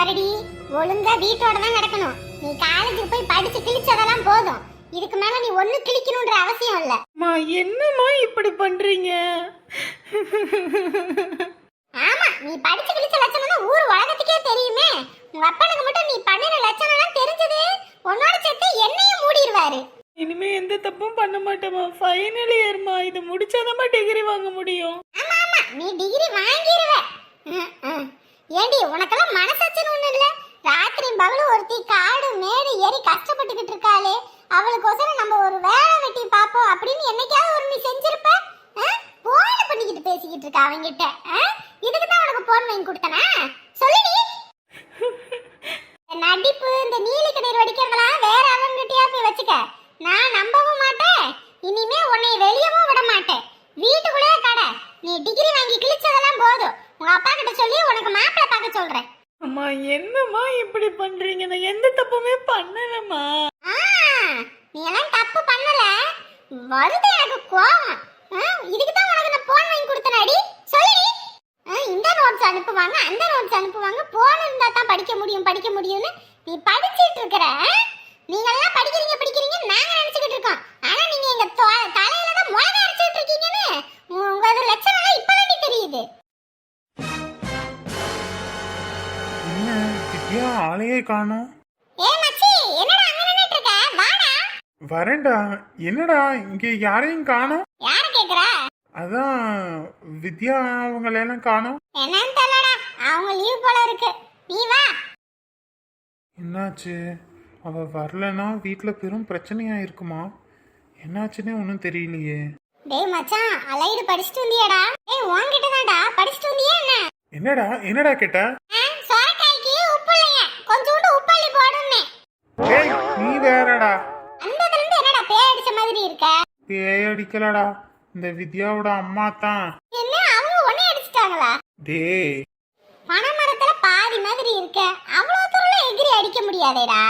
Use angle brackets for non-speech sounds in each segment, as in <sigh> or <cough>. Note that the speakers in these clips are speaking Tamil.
பாருடி ஒழுங்கா வீட்டோட தான் கிடக்கணும் நீ காலேஜுக்கு போய் படிச்சு கிழிச்சதெல்லாம் போதும். இதுக்கு மேல நீ ஒண்ணு கிழிக்கணும்ன்ற அவசியம் இல்ல. அம்மா என்னம்மா இப்படி பண்றீங்க? ஆமா நீ படிச்சு கிழிச்ச லட்சணம் தான் ஊர் உலகத்துக்கே தெரியுமே. உங்க அப்பனுக்கு மட்டும் நீ பண்ணின லட்சணம் எல்லாம் தெரிஞ்சது. உன்னோட சேர்த்து என்னையும் மூடிடுவாரு இனிமே எந்த தப்பும் பண்ண மாட்டேம்மா. ஃபைனல் இயர்மா இது முடிச்சாதாம்மா டிகிரி வாங்க முடியும். ஆமா ஆமா. நீ டிகிரி வாங்கிடுவ ம், ம். ஏண்டி உனக்கெல்லாம் மனசாட்சின்னு ஒண்ணு இல்ல? ராத்திரி பகலும் ஒருத்தி காடு மேடு ஏறி கஷ்டப்பட்டுக்கிட்டு இருக்காளே. அவளுக்கோசரம் நம்ம ஒரு வேலை வெட்டி பார்ப்போம். அப்படின்னு என்னைக்காவது ஒரு நீ செஞ்சிருப்ப? போன பண்ணிக்கிட்டு பேசிக்கிட்டு இருக்க அவங்கிட்ட. இதுக்கு தான் உனக்கு போன் வாங்கி கொடுத்தனா? சொல்லுடி. நடிப்பு இந்த நீலி கடையில் வடிக்கிறதெல்லாம் வேற அவங்கிட்டயா போய் வச்சுக்க. நான் நம்பவும் மாட்டேன். இனிமே உன்னை வெளியவும் விட மாட்டேன். வீட்டுக்குள்ளே கடை. நீ டிகிரி வாங்கி கிழிச்சதெல்லாம் போதும். உங்க அப்பா கிட்ட சொல்லி உனக்கு மாப்பிள்ளை பார்க்க சொல்றேன். அம்மா என்னம்மா இப்படி பண்றீங்க? நான் எந்த தப்புமே பண்ணலம்மா. நீ எல்லாம் தப்பு பண்ணல. வருது எனக்கு கோவம். ஆ, இதுக்கு தான் உனக்கு நான் போன் வாங்கி கொடுத்தனாடி சொல்லுடி ஆ, இந்த நோட்ஸ் அனுப்புவாங்க அந்த நோட்ஸ் அனுப்புவாங்க. போன் இருந்தா தான் படிக்க முடியும் படிக்க முடியும்னு நீ படிச்சிட்டு இருக்கிற? நீங்க எல்லாம் படிக்கிறீங்க படிக்கிறீங்க நாங்க நினைச்சுக்கிட்டு இருக்கோம். ஆனா நீங்க எங்க தொ- ஆளையே காணோம். வரேன்டா. என்னடா இங்க யாரையும் காணோம்? அதான் வித்யா அவங்களெல்லாம் காணோம். என்னன்னு தெரியலடா. அவங்க லீவ் போல இருக்கு. நீ வா. என்னாச்சு? அவ வரலன்னா வீட்டில் பெரும் பிரச்சனையா இருக்குமா என்னாச்சுன்னே ஒன்றும் தெரியலையே. டேய் மச்சான் அலைடு படிச்சுட்டு வந்தியாடா. டேய் உன்கிட்ட தான்டா படிச்சுட்டு வந்தியா என்ன? என்னடா என்னடா கேட்ட? ஏய் நீ வேறடா. அந்த இருந்து என்னடா பேய் அடிச்ச மாதிரி இருக்க? பேய் அடிக்கலடா. இந்த வித்யாவோட அம்மா தான். என்ன அவங்க உன்னை அடிச்சிட்டாங்களா? டேய். பனைமரத்துல பாதி மாதிரி இருக்க. அவ்வளவு தூரம் எகிரி அடிக்க முடியாதேடா.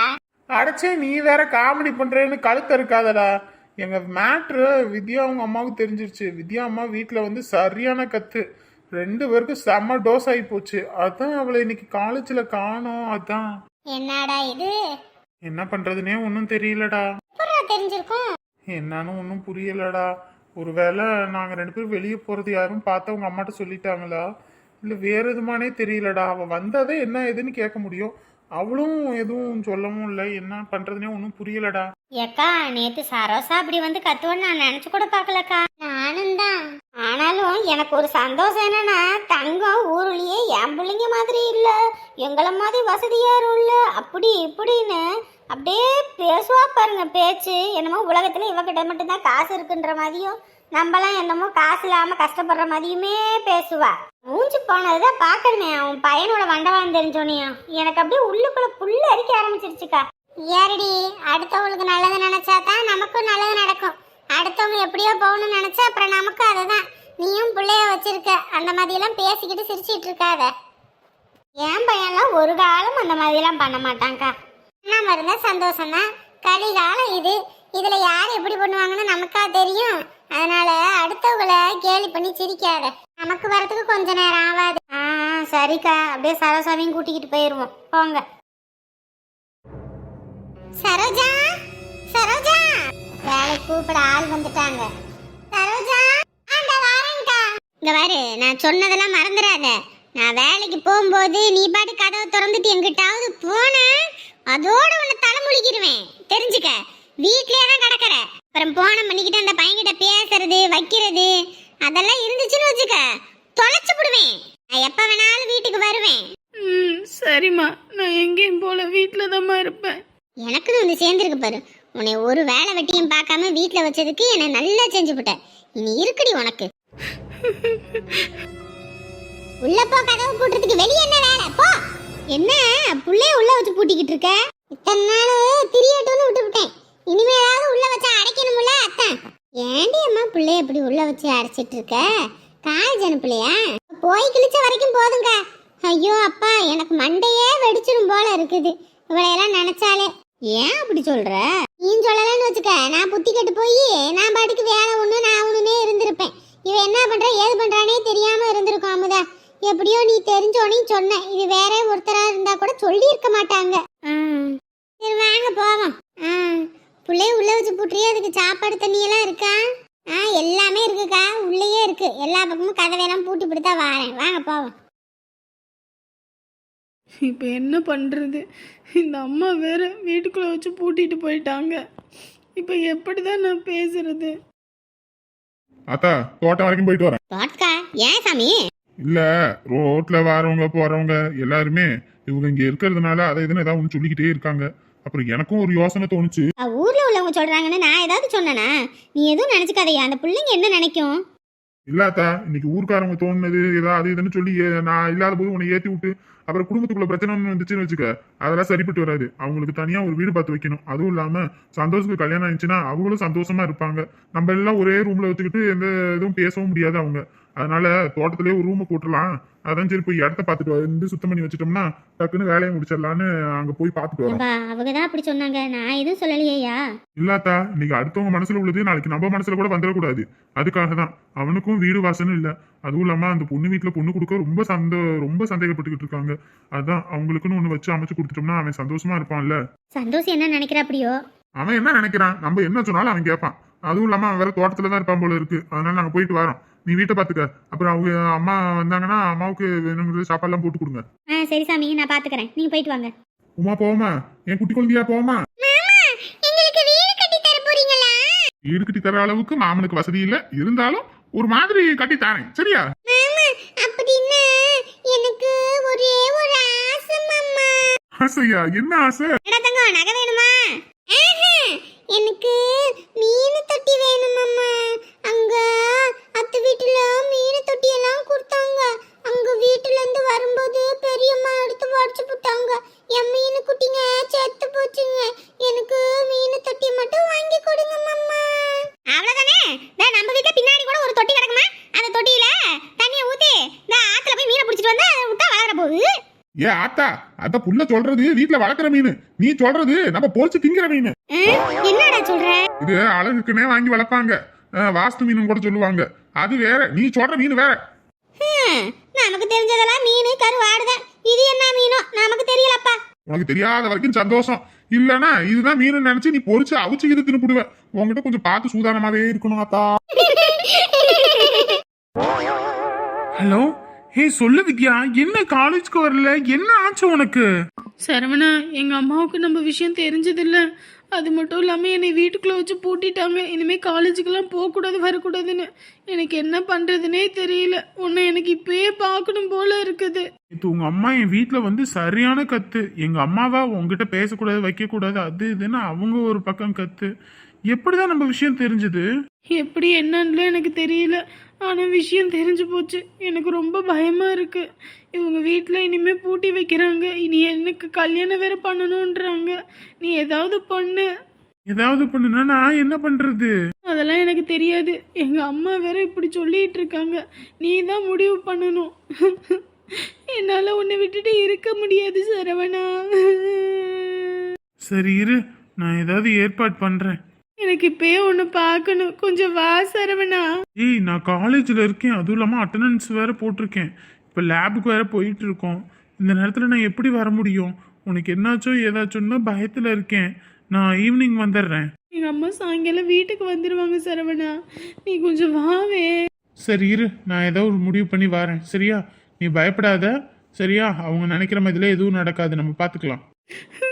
அடைச்சே நீ வேற காமெடி பண்றேன்னு கழுத்த இருக்காதடா. எங்க மேட்ரு வித்யா அவங்க அம்மாவுக்கு தெரிஞ்சிருச்சு. வித்யா அம்மா வீட்டில் வந்து சரியான கத்து. ரெண்டு பேருக்கும் செம்ம டோஸ் ஆகி போச்சு. அதான் அவளை இன்னைக்கு காலேஜில் காணோம். அதான். என்னடா இது? என்ன பண்றதுனே ஒன்றும் தெரியலடா. தெரிஞ்சிருக்கும்? என்னன்னு ஒன்றும் புரியலடா. ஒருவேளை நாங்கள் ரெண்டு பேரும் வெளியே போகிறது யாரும் பார்த்து அவங்க அம்மாட்ட சொல்லிட்டாங்களா? இல்லை வேற எதுமானே தெரியலடா. அவள் வந்தாதே என்ன ஏதுன்னு கேட்க முடியும். அவளும் எதுவும் சொல்லவும் இல்லை. என்ன பண்ணுறதுனே ஒன்றும் புரியலடா. ஏக்கா நேத்து சரோசா அப்படி வந்து கத்துவன்னு நான் நினைச்சு கூட பார்க்கலக்கா. நானும் தான் ஆனாலும் எனக்கு ஒரு சந்தோஷம் என்னன்னா தங்கம் ஊருலயே என் பிள்ளைங்க மாதிரி இல்லை எங்களை மாதிரி வசதியாரும் இல்ல அப்படி இப்படின்னு அப்படியே பேசுவா பாருங்க பேச்சு. என்னமோ உலகத்துல இவகிட்ட மட்டும்தான் காசு இருக்குன்ற மாதிரியும் நம்மலாம் என்னமோ காசு இல்லாம கஷ்டப்படுற மாதிரியுமே பேசுவா. மூஞ்சி போனதுதான் பார்க்கணுமே அவன் பையனோட வண்டவான் தெரிஞ்சோனையும் எனக்கு அப்படியே உள்ளுக்குள்ள புல்லு அரிக்க ஆரம்பிச்சிருச்சுக்கா. ஏறடி அடுத்தவங்களுக்கு நல்லது நினைச்சா தான் நமக்கும் நல்லது நடக்கும். அடுத்தவங்க எப்படியோ போகணும்னு நினைச்சா அப்புறம் நமக்கு பிள்ளைய வச்சிருக்க. அந்த மாதிரியெல்லாம் பேசிக்கிட்டு சிரிச்சிட்டு இருக்காத. என் பையன்லாம் ஒரு காலம் அந்த மாதிரிலாம் பண்ண மாட்டான்க்கா. நம்ம இருந்தா சந்தோஷம் தான். கலிகாலம் இது. இதுல யார் எப்படி பண்ணுவாங்கன்னு நமக்கா தெரியும். அதனால அடுத்தவங்கள கேலி பண்ணி சிரிக்காத. நமக்கு வரதுக்கு கொஞ்ச நேரம் ஆகாது ஆ சரிக்கா. அப்படியே சரசாவையும் கூட்டிக்கிட்டு போயிருவோம். போங்க. சரோஜா? சரோஜா? வேலை கூப்பிட ஆள் வந்துட்டாங்க. சரோஜா? இங்க பாரு நான் சொன்னதெல்லாம் மறந்துடாத. நான் வேலைக்கு போகும்போது நீ பாட்டு கதவை திறந்துட்டு எங்கிட்டாவது போன அதோட உன்னை தலைமுழிக்கிடுவேன் தெரிஞ்சுக்க வீட்லயே தான் கிடக்குற. அப்புறம் போன பண்ணிக்கிட்டு அந்த பையன்கிட்ட பேசுறது வைக்கிறது அதெல்லாம் இருந்துச்சுன்னு வச்சுக்க தொலைச்சு விடுவேன் நான் எப்ப வேணாலும் வீட்டுக்கு வருவேன். ம் சரிம்மா. நான் எங்கேயும் போல வீட்டில் தாம்மா இருப்பேன். எனக்குன்னு வந்து சேர்ந்துருக்கு பாரு. உன்னை ஒரு வேலை வெட்டியும் பார்க்காம வீட்டில் வச்சதுக்கு என்னை நல்லா செஞ்சு விட்ட இனி இருக்குடி உனக்கு. உள்ள போ கதவு பூட்டுறதுக்கு வெளியே என்ன வேலை? போ. என்ன? புள்ளைய உள்ள வச்சு பூட்டிக்கிட்டு இருக்க? இத்தனை நாள் திரியட்டும்னு விட்டு விட்டேன். இனிமேலாவது உள்ள வச்சு அடைக்கணும்ல அத்தான். ஏண்டி அம்மா புள்ளைய இப்படி உள்ள வச்சு அடைச்சிட்டு இருக்க? காலேஜ் அனுப்பலையா போய் கிழிச்ச வரைக்கும் போதுங்க. ஐயோ அப்பா எனக்கு மண்டையே வெடிச்சிடும் போல இருக்குது. இவளையெல்லாம் நினைச்சாலே. ஏன் அப்படி சொல்ற? நீ சொல்லலன்னு வச்சுக்க. நான் புத்தி கட்டு போய் நான் பாட்டுக்கு வேலை ஒண்ணு நான் ஒண்ணுனே இருந்திருப்பேன். இவ என்ன பண்றா ஏது பண்றானே தெரியாம இருந்திருக்கும் அமுதா. எப்படியோ நீ தெரிஞ்சோனே சொன்ன. இது வேற ஒருத்தரா இருந்தா கூட சொல்லி இருக்க மாட்டாங்க சரி வாங்க போவோம். பிள்ளைய உள்ள வச்சு புட்டுறியே? அதுக்கு சாப்பாடு தண்ணி எல்லாம் இருக்கா? ஆ எல்லாமே இருக்குக்கா. உள்ளேயே இருக்கு. எல்லா பக்கமும் கதவையெல்லாம் பூட்டி பிடித்தா வாரேன். வாங்க போவோம். இப்போ என்ன பண்ணுறது இந்த அம்மா வேற வீட்டுக்குள்ளே வச்சு பூட்டிட்டு போயிட்டாங்க. இப்போ எப்படி தான் நான் பேசுறது? அத்தா தோட்டம் வரைக்கும் போயிட்டு வரேன். தோட்டக்கா? ஏன் சாமி? இல்ல ரோட்ல வரவங்க போறவங்க எல்லாருமே இவங்க இங்க இருக்கிறதுனால அதை இதுன்னு ஏதாவது ஒன்று சொல்லிக்கிட்டே இருக்காங்க. அப்புறம் எனக்கும் ஒரு யோசனை தோணுச்சு. ஊர்ல உள்ளவங்க சொல்றாங்கன்னு நான் ஏதாவது சொன்னனா? நீ எதுவும் நினைச்சுக்காதயா? அந்த பிள்ளைங்க என்ன நினைக்கும்? இல்லாத்தா? இன்னைக்கு ஊர்க்காரங்க தோணுனது ஏதாவது இதுன்னு சொல்லி ஏ- நான் இல்லாத போது உன்னை ஏத்தி விட்டு அப்புறம் குடும்பத்துக்குள்ள பிரச்சனை ஒண்ணு வந்துச்சுன்னு வச்சுக்க அதெல்லாம் சரிப்பட்டு வராது. அவங்களுக்கு தனியா ஒரு வீடு பார்த்து வைக்கணும். அதுவும் இல்லாம சந்தோஷத்துக்கு கல்யாணம் ஆயிடுச்சுன்னா அவங்களும் சந்தோஷமா இருப்பாங்க. நம்ம எல்லாம் ஒரே ரூம்ல வச்சுக்கிட்டு எந்த இதுவும் பேசவும் முடியாது அவங்க. அதனால தோட்டத்திலேயே ஒரு ரூமை போட்டுடலாம். அதான் சரி போய் இடத்த பார்த்துட்டு வந்து சுத்தம் பண்ணி வச்சுட்டோம்னா டக்குன்னு வேலையை முடிச்சிடலான்னு அங்க போய் பார்த்துட்டு வரோம் அவங்க தான் அப்படி சொன்னாங்க. நான் எதுவும் சொல்லலையா இல்லாத்தா இன்னைக்கு அடுத்தவங்க மனசுல உள்ளது நாளைக்கு நம்ம மனசுல கூட வந்துடக்கூடாது. அதுக்காக தான். அவனுக்கும் வீடு வாசனும் இல்ல. அதுவும் இல்லாம அந்த பொண்ணு வீட்டுல பொண்ணு கொடுக்க ரொம்ப சந்த ரொம்ப சந்தேகப்பட்டுக்கிட்டு இருக்காங்க. அதான் அவங்களுக்குன்னு ஒண்ணு வச்சு அமைச்சு கொடுத்துட்டோம்னா அவன் சந்தோஷமா இருப்பான்ல. சந்தோஷம் என்ன நினைக்கிற அப்படியோ? அவன் என்ன நினைக்கிறான்? நம்ம என்ன சொன்னாலும் அவன் கேட்பான். அதுவும் இல்லாம அவன் வேற தோட்டத்துல தான் இருப்பான் போல இருக்கு. அதனால நாங்க போயிட்டு வரோம். நீ வீட்டை பாத்துக்க அப்புறம் அவங்க அம்மா வந்தாங்கன்னா அம்மாவுக்கு வேணுங்கிற சாப்பாடுலாம் போட்டு கொடுங்க. ஆ சரி சாமி நான் பாத்துக்கறேன் நீங்க போயிட்டு வாங்க. உமா போவோமா என் குட்டி குழந்தையா போவோமா எங்களுக்கு வீடு கட்டி தர போறீங்களா? வீடு கட்டி தர அளவுக்கு மாமனுக்கு வசதி இல்ல. இருந்தாலும் ஒரு மாதிரி கட்டி தாரேன். சரியா? அப்படின்னா எனக்கு ஒரே ஒரு ஆசை மாமா. ஆசையா? என்ன ஆசை? தங்கம் நகை வேணுமா ஆஹா, எனக்கு மீன் தொட்டி வேணும் மாமா அங்க அத்தை வீட்டுல மீன் தொட்டி எல்லாம் கொடுத்தாங்க அங்க வீட்டுல இருந்து வரும்போது பெரியம்மா எடுத்து உடச்சு போட்டாங்க என் மீன் குட்டிங்க செத்து போச்சுங்க எனக்கு மீன் தொட்டி மட்டும் வாங்கி கொடுங்க மாமா அவ்வளவுதானே டேய், நம்ம வீட்ல பின்னாடி கூட ஒரு தொட்டி கிடக்குமா அந்த தொட்டியில தண்ணியை ஊத்தி இந்த ஆத்துல போய் மீனை பிடிச்சிட்டு வந்து விட்டா வளர போகுது ஏ ஆத்தா அத புள்ள சொல்றது வீட்ல வளர்க்குற மீன். நீ சொல்றது நம்ம பொரிச்சு திங்கிற மீன். என்னடா சொல்ற? இது அழகுக்குன்னே வாங்கி வளர்ப்பாங்க. வாஸ்து மீன் கூட சொல்லுவாங்க. அது வேற நீ சொல்ற மீன் வேற. ஹம், நமக்கு தெரிஞ்சதெல்லாம் மீன் கருவாடு தான் இது என்ன மீனோ? நமக்கு தெரியலப்பா. உனக்கு தெரியாத வரைக்கும் சந்தோஷம். இல்லனா இதுதான் மீன் நினைச்சு நீ பொரிச்சு அவிச்சு இது தின்னு உன்கிட்ட கொஞ்சம் பார்த்து சூதானமாவே இருக்கணும் ஆத்தா. <laughs> ஹலோ? ஹே சொல்லு வித்யா என்ன காலேஜ்க்கு வரல? என்ன ஆச்சு உனக்கு? சரவணா எங்கள் அம்மாவுக்கு நம்ம விஷயம் தெரிஞ்சதில்ல. அது மட்டும் இல்லாமல் என்னை வீட்டுக்குள்ளே வச்சு பூட்டிட்டாங்க. இனிமேல் காலேஜுக்கெல்லாம் போகக்கூடாது வரக்கூடாதுன்னு. எனக்கு என்ன பண்ணுறதுனே தெரியல. உன்னை எனக்கு இப்பயே பார்க்கணும் போல இருக்குது. இது உங்க அம்மா என் வீட்ல வந்து சரியான கத்து. எங்க அம்மாவா உங்ககிட்ட பேசக்கூடாது வைக்கக்கூடாது அது இதுன்னு அவங்க ஒரு பக்கம் கத்து. எப்படிதான் நம்ம விஷயம் தெரிஞ்சது? எப்படி என்னன்னு எனக்கு தெரியல. ஆனால் விஷயம் தெரிஞ்சு போச்சு. எனக்கு ரொம்ப பயமாக இருக்கு. இவங்க வீட்டில் இனிமேல் பூட்டி வைக்கிறாங்க. இனி எனக்கு கல்யாணம் வேற பண்ணணுன்றாங்க நீ ஏதாவது பண்ணு. ஏதாவது பண்ணுனா நான் என்ன பண்றது? அதெல்லாம் எனக்கு தெரியாது. எங்கள் அம்மா வேற இப்படி சொல்லிட்டு இருக்காங்க. நீ தான் முடிவு பண்ணணும். என்னால் உன்னை விட்டுட்டு இருக்க முடியாது சரவணா. சரி இரு. நான் ஏதாவது ஏற்பாடு பண்றேன். எனக்கு இப்பயே ஒன்று பார்க்கணும். கொஞ்சம் வா சரவணா. ஏய் நான் காலேஜில் இருக்கேன். அதுவும் இல்லாமல் அட்டண்டன்ஸ் வேற போட்டிருக்கேன். இப்போ லேபுக்கு வேற போயிட்டு இருக்கோம் இந்த நேரத்தில் நான் எப்படி வர முடியும்? உனக்கு என்னாச்சோ ஏதாச்சும்னா பயத்தில் இருக்கேன். நான் ஈவினிங் வந்துடுறேன். எங்கள் அம்மா சாயங்காலம் வீட்டுக்கு வந்துடுவாங்க சரவணா. நீ கொஞ்சம் வாவே சரி இரு. நான் ஏதோ ஒரு முடிவு பண்ணி வரேன். சரியா? நீ பயப்படாத. சரியா? அவங்க நினைக்கிற மாதிரில எதுவும் நடக்காது. நம்ம பார்த்துக்கலாம் <laughs>